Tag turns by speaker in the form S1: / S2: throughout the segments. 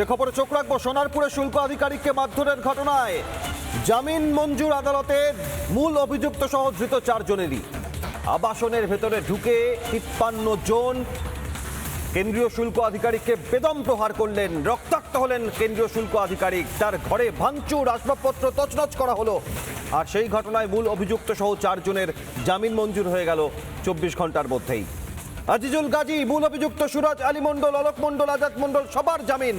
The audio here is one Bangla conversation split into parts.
S1: যে খবরে চোখ রাখব, সোনারপুরে শুল্ক আধিকারিককে মারধরের ঘটনায়। জামিন মঞ্জুর আদালতের মূল অভিযুক্ত সহ ধৃত চারজনেরই। আবাসনের ভেতরে ঢুকে তিপ্পান্ন জন কেন্দ্রীয় শুল্ক আধিকারিককে বেদম প্রহার করলেন, রক্তাক্ত হলেন কেন্দ্রীয় শুল্ক আধিকারিক। তার ঘরে ভাঙচুর, আসবাবপত্র তছনছ করা হলো। আর সেই ঘটনায় মূল অভিযুক্ত সহ চারজনের জামিন মঞ্জুর হয়ে গেল চব্বিশ ঘণ্টার মধ্যেই। আজিজুল গাজী, মূল অভিযুক্ত সুরাজ আলী মণ্ডল, অলোক মণ্ডল, আজাদ মণ্ডল, সবার জামিন।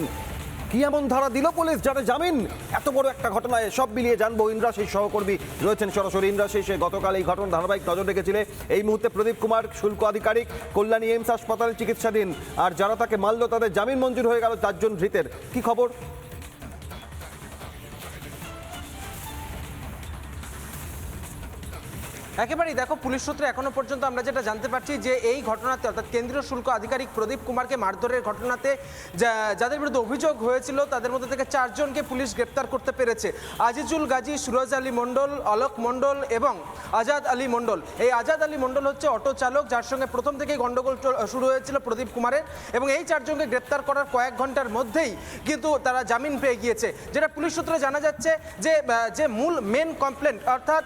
S1: কি এমন ধারা দিল পুলিশ? যারা জামিন? এত বড় একটা ঘটনায় সব মিলিয়ে জানব ইন্দ্রাশিস সহকর্মী রয়েছেন সরাসরি। ইন্দ্রা শেষে গতকাল এই ঘটনা ধারাবাহিক নজর রেখেছিলে। এই মুহূর্তে প্রদীপ কুমার, শুল্ক আধিকারিক, কল্যাণী এইমস হাসপাতালে চিকিৎসাধীন। আর যারা তাকে মারল, তাদের জামিন মঞ্জুর হয়ে গেল চারজন ধৃতের। কি খবর?
S2: একেবারেই দেখো, পুলিশ সূত্রে এখনও পর্যন্ত আমরা যেটা জানতে পারছি যে এই ঘটনাতে, অর্থাৎ কেন্দ্রীয় শুল্ক আধিকারিক প্রদীপ কুমারকে মারধরের ঘটনাতে যাদের বিরুদ্ধে অভিযোগ হয়েছিল, তাদের মধ্যে থেকে চারজনকে পুলিশ গ্রেপ্তার করতে পেরেছে। আজিজুল গাজী, সুরজ আলী মণ্ডল অলোক মণ্ডল এবং আজাদ আলী মণ্ডল। এই আজাদ আলী মণ্ডল হচ্ছে অটো চালক, যার সঙ্গে প্রথম থেকেই গন্ডগোল চল- শুরু হয়েছিল প্রদীপ কুমারের এবং এই চারজনকে গ্রেপ্তার করার কয়েক ঘণ্টার মধ্যেই কিন্তু তারা জামিন পেয়ে গিয়েছে। যেটা পুলিশ সূত্রে জানা যাচ্ছে যে যে মূল মেন কমপ্লেন অর্থাৎ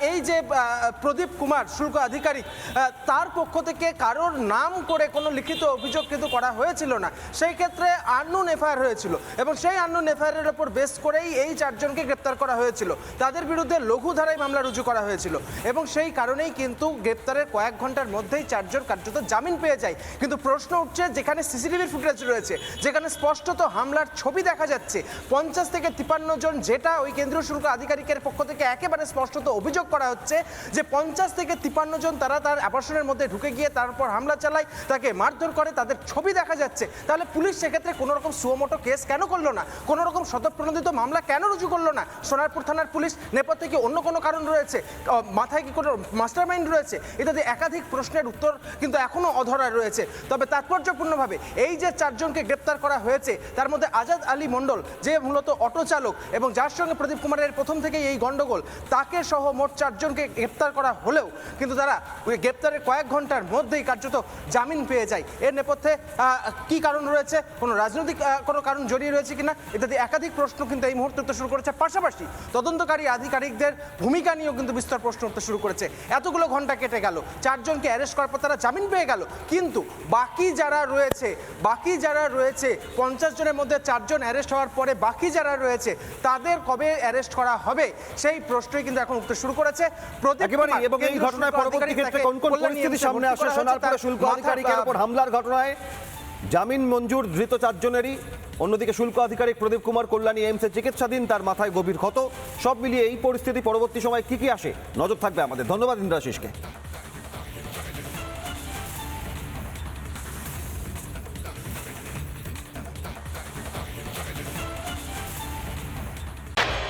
S2: এই যে প্রদীপ কুমার, শুল্ক আধিকারিক তার পক্ষ থেকে কারোর নাম করে কোনো লিখিত অভিযোগ কিন্তু করা হয়েছিল না। সেই ক্ষেত্রে আননুন এফআইআর হয়েছিল এবং সেই আননুন এফআইআরের ওপর বেস করেই এই চারজনকে গ্রেপ্তার করা হয়েছিল। তাদের বিরুদ্ধে লঘু ধারায় মামলা রুজু করা হয়েছিল এবং সেই কারণেই কিন্তু গ্রেপ্তারের কয়েক ঘণ্টার মধ্যেই চারজন কার্যত জামিন পেয়ে যায়। কিন্তু প্রশ্ন উঠছে, যেখানে সিসিটিভির ফুটেজ রয়েছে, যেখানে স্পষ্টত হামলার ছবি দেখা যাচ্ছে, পঞ্চাশ থেকে তিপান্ন জন যেটা ওই কেন্দ্রীয় শুল্ক আধিকারিকের পক্ষ থেকে একেবারে স্পষ্টত অভিযোগ করা হচ্ছে যে পঞ্চাশ থেকে তিপান্ন জন তারা তার আবাসনের মধ্যে ঢুকে গিয়ে তারপর হামলা চালায়, তাকে মারধর করে, তাদের ছবি দেখা যাচ্ছে। তাহলে পুলিশ সেক্ষেত্রে কোনো রকম কেস কেন করল না? কোনো রকম মামলা কেন রুজু করল না? সোনারপুর থানার পুলিশ নেপথ্যে কি অন্য কোনো কারণ রয়েছে? মাথায় কি কোনো মাস্টার মাইন্ড রয়েছে? ইত্যাদি একাধিক প্রশ্নের উত্তর কিন্তু এখনও অধরা রয়েছে। তবে তাৎপর্যপূর্ণভাবে এই যে চারজনকে গ্রেপ্তার করা হয়েছে, তার মধ্যে আজাদ আলী মণ্ডল, যে মূলত অটো চালক এবং যার সঙ্গে প্রদীপ কুমারের প্রথম থেকেই এই গন্ডগোল, তাকে সহ মোট চারজনকে গ্রেপ্তার করা হলেও কিন্তু তারা ওই গ্রেপ্তারের কয়েক ঘণ্টার মধ্যেই কার্যত জামিন পেয়ে যায়। এর নেপথ্যে কি কারণ রয়েছে? কোনো রাজনৈতিক কোনো কারণ জড়িয়ে রয়েছে কিনা? ইত্যাদি একাধিক প্রশ্ন কিন্তু এই মুহূর্তে উঠতে শুরু করেছে। পাশাপাশি তদন্তকারী আধিকারিকদের ভূমিকা নিয়েও কিন্তু বিস্তর প্রশ্ন উঠতে শুরু করেছে। এতগুলো ঘণ্টা কেটে গেল, চারজনকে অ্যারেস্ট করার পর তারা জামিন পেয়ে গেল। কিন্তু বাকি যারা রয়েছে, বাকি যারা রয়েছে, পঞ্চাশ জনের মধ্যে চারজন অ্যারেস্ট হওয়ার পরে বাকি যারা রয়েছে, তাদের কবে অ্যারেস্ট করা হবে? সেই প্রশ্নই কিন্তু এখন উঠতে শুরু করেছে। প্রদীপ
S1: একেবারে এবং এই ঘটনায় পরবর্তী ক্ষেত্রে কোন কোন পরিস্থিতি সামনে আসে সোনারপুরে শুল্ক আধিকারিকের উপর হামলার ঘটনায় জামিন মঞ্জুর ধৃত চারজনেরই। অন্যদিকে শুল্ক আধিকারিক প্রদীপ কুমার কল্যাণী এইমসে চিকিৎসাধীন তার মাথায় গভীর ক্ষত। সব মিলিয়ে এই পরিস্থিতি পরবর্তী সময় কি কি আসে? নজর থাকবে আমাদের। ধন্যবাদ ইন্দ্রাশিসকে।